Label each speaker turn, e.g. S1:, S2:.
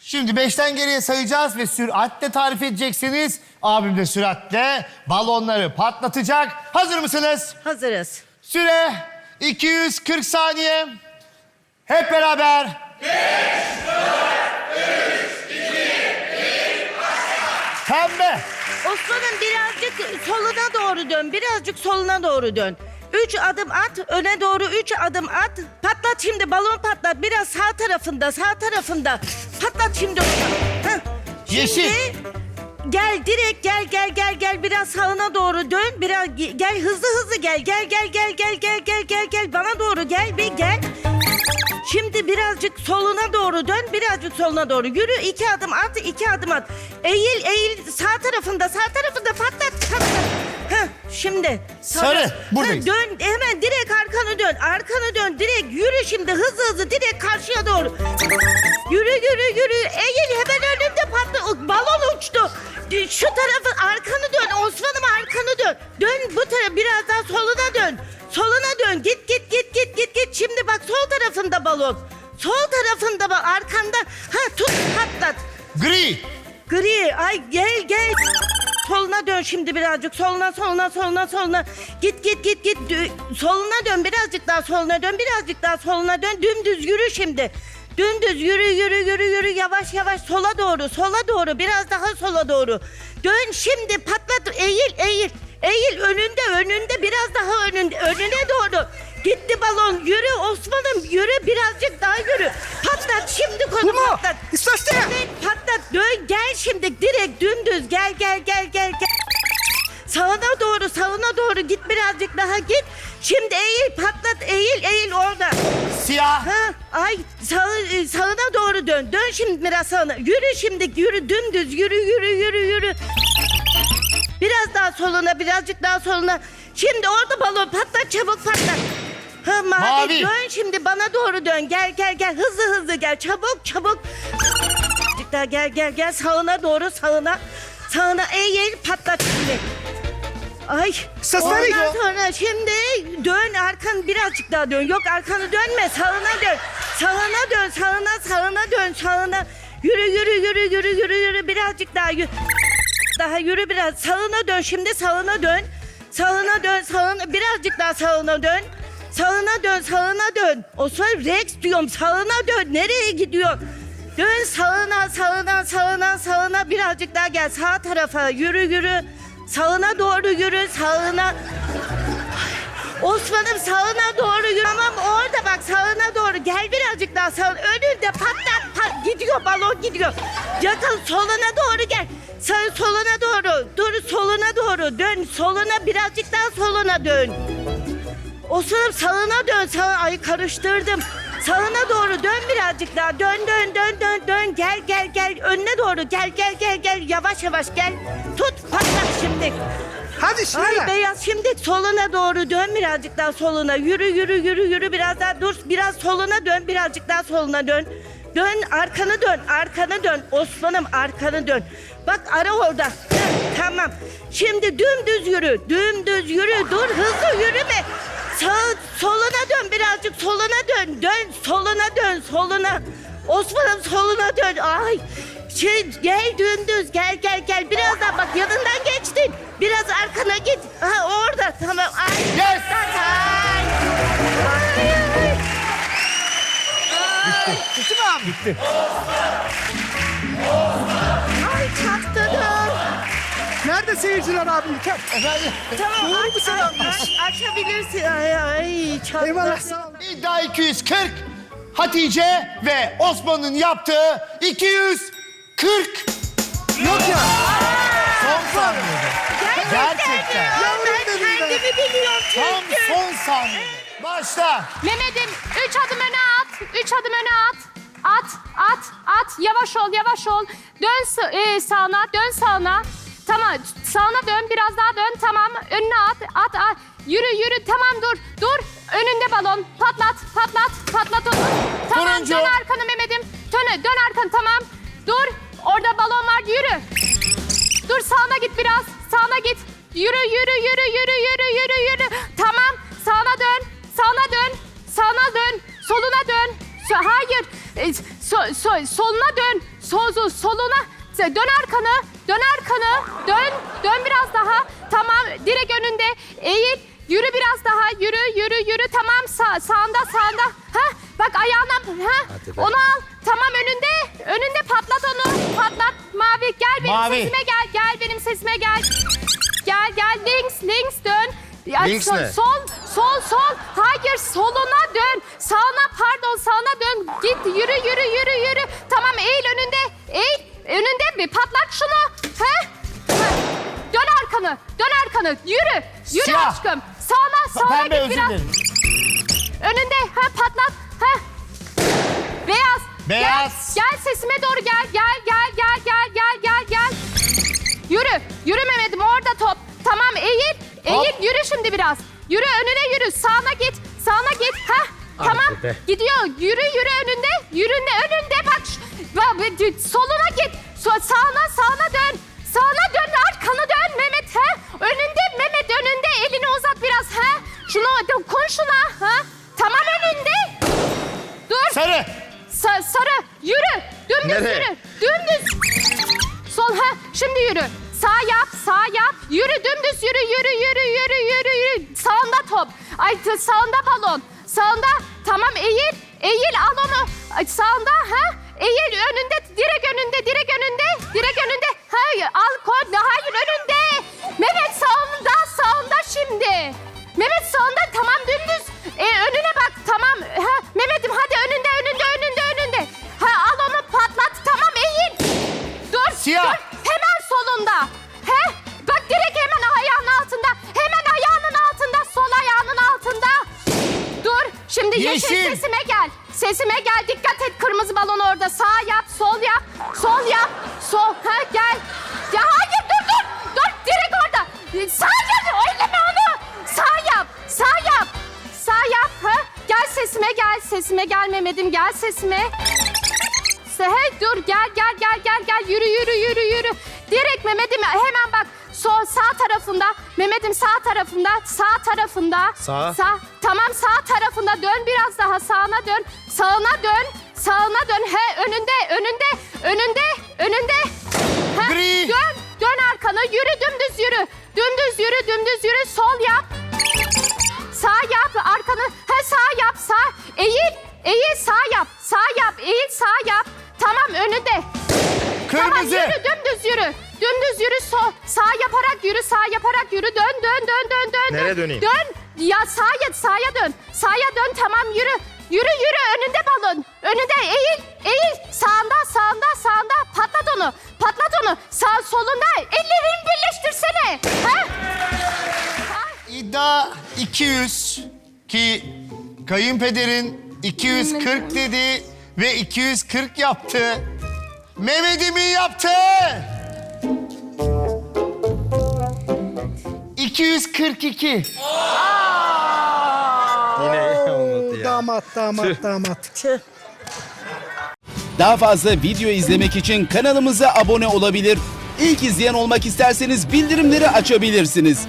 S1: Şimdi beşten geriye sayacağız ve süratle tarif edeceksiniz. Abim de süratle balonları patlatacak. Hazır mısınız?
S2: Hazırız.
S1: Süre 240 saniye. Hep beraber. Pembe.
S2: Osman'ım birazcık soluna doğru dön. Birazcık soluna doğru dön. Üç adım at, öne doğru üç adım at. Patlat şimdi, balon patlat. Biraz sağ tarafında, sağ tarafında. Patlat şimdi onu. Heh.
S1: Yeşil.
S2: Şimdi gel direkt gel gel gel gel biraz sağına doğru dön. Biraz gel hızlı hızlı gel. Gel gel gel gel gel gel gel gel bana doğru gel bir gel. Şimdi birazcık soluna doğru dön, birazcık soluna doğru yürü. iki adım at, iki adım at. Eğil, eğil. Sağ tarafında, sağ tarafında patlat, patlat. Heh, şimdi. Sarı,
S1: Sarı. buradayız.
S2: Dön, hemen direkt arkanı dön, arkanı dön. Direkt yürü şimdi hızlı hızlı, direkt karşıya doğru. Yürü yürü yürü eğil hemen önünde patla balon uçtu. Şu tarafı arkanı dön Osman'ım arkanı dön. Dön bu tarafa biraz daha soluna dön. Soluna dön git git git git git git. Şimdi bak sol tarafında balon. Sol tarafında bak arkanda. Ha tut patlat.
S1: Gri.
S2: Gri ay gel gel. Soluna dön şimdi birazcık. Soluna soluna soluna soluna. Git git git git. Soluna dön birazcık daha soluna dön. Birazcık daha soluna dön. Dümdüz yürü şimdi. Dümdüz yürü yürü yürü yürü yavaş yavaş sola doğru sola doğru biraz daha sola doğru. Dön şimdi patlat eğil eğil. Eğil önünde önünde biraz daha önünde önüne doğru. Gitti balon yürü Osman'ım yürü birazcık daha yürü. Patlat şimdi konu
S3: Bu mu?
S2: patlat.
S3: İstaşte.
S2: Evet patlat dön gel şimdi direkt dümdüz gel gel gel gel gel. Sağına doğru sağına doğru git birazcık daha git. Şimdi eğil patlat eğil eğil orada.
S1: Siyah.
S2: Ha, ay sağ, e, sağına doğru dön. Dön şimdi biraz sağına. Yürü şimdi yürü dümdüz yürü yürü yürü yürü. Biraz daha soluna birazcık daha soluna. Şimdi orada balon patlat çabuk patlat. Ha, mavi,
S1: Mavi.
S2: dön şimdi bana doğru dön. Gel gel gel hızlı hızlı gel çabuk çabuk. Birazcık daha gel gel gel sağına doğru sağına. Sağına eğil patlat şimdi. Ay.
S3: Sesleri-
S2: Ondan sonra şimdi dön arkanı birazcık daha dön. Yok arkanı dönme sağına dön. Sağına dön sağına sağına dön sağına. Yürü yürü yürü yürü yürü yürü birazcık daha yürü. Daha yürü biraz sağına dön şimdi sağına dön. Sağına dön sağına birazcık daha sağına dön. Sağına dön sağına dön. Osman Rex diyorum sağına dön. Nereye gidiyor? Dön sağına sağına sağına sağına birazcık daha gel sağ tarafa yürü yürü. Sağına doğru yürü sağına. Osman'ım sağına doğru yürü. Tamam orada bak sağına doğru. Gel birazcık daha sağ. Önünde patlat pat. Gidiyor balon gidiyor. Yakın soluna doğru gel. Sağ soluna doğru. Dur soluna doğru. Dön soluna birazcık daha soluna dön. Osman'ım sağına dön. Sağ ay karıştırdım. Sağına doğru dön birazcık daha. Dön dön dön dön dön. Gel gel gel. Önüne doğru. Gel gel gel gel. Yavaş yavaş gel. Tut patlat şimdi.
S3: Hadi
S2: Ay
S3: şuraya.
S2: beyaz şimdi soluna doğru dön birazcık daha soluna. Yürü yürü yürü yürü biraz daha dur. Biraz soluna dön birazcık daha soluna dön. Dön arkanı dön arkanı dön. Osman'ım arkanı dön. Bak ara orada. Heh, tamam. Şimdi dümdüz yürü. Dümdüz yürü. Dur hızlı yürüme. Sağ, soluna dön birazcık soluna dön. Dön soluna dön soluna. Osman'ım soluna dön. Ay. Şey, gel dümdüz gel gel gel. Biraz daha bak yanından geçtin. Biraz arkana git. Ha orada tamam. Ay.
S1: Yes.
S2: Ay. Ay, ay.
S3: Bitti mi abi? Bitti.
S2: Ay çaktırdım.
S3: Nerede seyirciler abi İlker?
S1: Efendim.
S2: Tamam
S3: Doğru mu sen
S2: aç, aç, açabilirsin. Ay ay çaktırdım.
S3: Eyvallah sağ ol.
S1: İddia 240. Hatice ve Osman'ın yaptığı 240.
S3: Yok ya.
S1: Son saniyede. Gerçekten.
S2: Ya
S3: Yavrum
S2: ben
S3: dedim ben.
S2: kendimi biliyorum
S1: Tam
S2: çünkü.
S1: son saniyede. Başla.
S4: Mehmet'im üç adım öne at. Üç adım öne at. At, at, at. Yavaş ol, yavaş ol. Dön sa- e, sağına, dön sağına. Tamam, sağına dön, biraz daha dön. Tamam, önüne at, at, at. Yürü, yürü. Tamam, dur, dur. Önünde balon. Patlat, patlat, patlat onu. Tamam,
S1: Turuncu.
S4: dön arkanı Mehmet'im. Dön, dön arkanı, tamam. Dur, orada balon var, yürü. Dur, sağına git biraz. Sağına git. Yürü, yürü, yürü, yürü, yürü, yürü, yürü. Tamam, sağına dön. Sağına dön. Sağına dön. Soluna dön. So- hayır. E, so- so- soluna dön. Sol, soluna. Dön arkanı. Dön arkanı. Dön. Dön biraz daha. Tamam. Direkt önünde. Eğil. Yürü biraz daha. Yürü, yürü, yürü. Tamam. Sağ, sağında, sağında. Ha? Bak ayağına. Ha? Onu al. Tamam önünde. Önünde patlat onu. Patlat. Mavi. Gel benim
S1: Mavi.
S4: sesime gel. Gel benim sesime gel. Gel gel links links dön. Ya,
S1: Links
S4: sol,
S1: ne?
S4: sol sol sol. Hayır soluna dön. Sağına pardon sağına dön. Git yürü yürü yürü yürü. Tamam eğil önünde. Bir patlat şunu. He? Dön arkanı. Dön arkanı. Yürü. Yürü
S1: Siyah.
S4: aşkım. Sağına sağına
S1: Pembe
S4: git
S1: özür
S4: biraz.
S1: dilerim.
S4: Önünde. Ha patlat. Ha. Beyaz.
S1: Beyaz.
S4: Gel, gel sesime doğru gel. Gel gel gel gel gel gel gel. Yürü. Yürü Mehmet'im orada top. Tamam eğil. Eğil yürü şimdi biraz. Yürü önüne yürü. Sağına git. Sağına git. Ha. Tamam. Gidiyor. Yürü yürü önünde. Yüründe önünde bak. şu- Bak, bak, soluna git. So- sağına sağına dön. Sağına dön. Arkanı dön Mehmet. Ha. Önünde Mehmet önünde. Elini uzat biraz. Ha. Şunu dokun şuna. Ha. Tamam önünde. Dur.
S1: Sarı.
S4: Sa- sarı yürü. Dümdüz
S1: Nereye?
S4: yürü. Dümdüz. Sol ha şimdi yürü. Sağ yap sağ yap. Yürü dümdüz yürü yürü yürü yürü yürü yürü. Sağında top. Ay sağında balon. Sağında tamam eğil. Eğil al onu. Ay, sağında ha. Eğil önünde direkt önünde direkt önünde. Direkt önünde. Hayır al koy. Hayır önünde. Mehmet sağında sağında şimdi. Mehmet sağında tamam dümdüz. E, önüne bak tamam. Ha, Mehmet'im hadi önünde önünde önünde önünde. Ha, al onu patlat tamam eğil. Dur
S1: Siyah.
S4: dur hemen solunda. He bak direkt hemen ayağının altında. Hemen ayağının altında sol ayağının altında. Dur şimdi yeşil,
S1: Yeşil.
S4: sesime gel. Sesime gel dikkat et kırmızı balon orada. Sağ yap sol yap sol yap. Sol ha gel. Ya hayır dur dur dur direkt orada. Sağ yap oynama onu. Sağ yap sağ yap. Sağ yap ha. Gel sesime gel sesime gel Mehmet'im gel sesime. Hey dur gel gel gel gel gel yürü yürü yürü yürü. Direkt Mehmet'im hemen bak sol sağ tarafında Mehmet'im sağ tarafında sağ tarafında.
S1: Sağ.
S4: Sağ. Tamam sağ tarafında dön biraz daha sağına dön. Sağına dön. Sağına dön. He önünde önünde önünde önünde. He,
S1: Gri.
S4: Dön dön arkana yürü dümdüz yürü. Dümdüz yürü dümdüz yürü sol yap. Sağ yap arkanı. He sağ yap sağ. Eğil. Eğil sağ yap. Sağ yap. Eğil sağ yap. Tamam önünde. Tamam
S1: Kırmızı.
S4: yürü dümdüz yürü. Dümdüz yürü sol. Sağ yaparak yürü sağ yaparak yürü. Dön dön dön dön dön.
S1: Nereye
S4: dön.
S1: döneyim?
S4: Dön. Ya sağa sağa dön. Sağa dön tamam yürü. Yürü yürü önünde balon. Önünde eğil. Eğil. Sağında sağında sağında. Patlat onu. Patlat onu. Sağ solunda. Ellerini birleştirsene. Ha?
S1: İddia 200 ki kayınpederin 240 dedi ve 240 yaptı. Mehmet'imin yaptı. 242.
S5: Yine olmadı ya.
S3: Damat damat damat.
S2: Tüh.
S6: Daha fazla video izlemek için kanalımıza abone olabilir. İlk izleyen olmak isterseniz bildirimleri açabilirsiniz.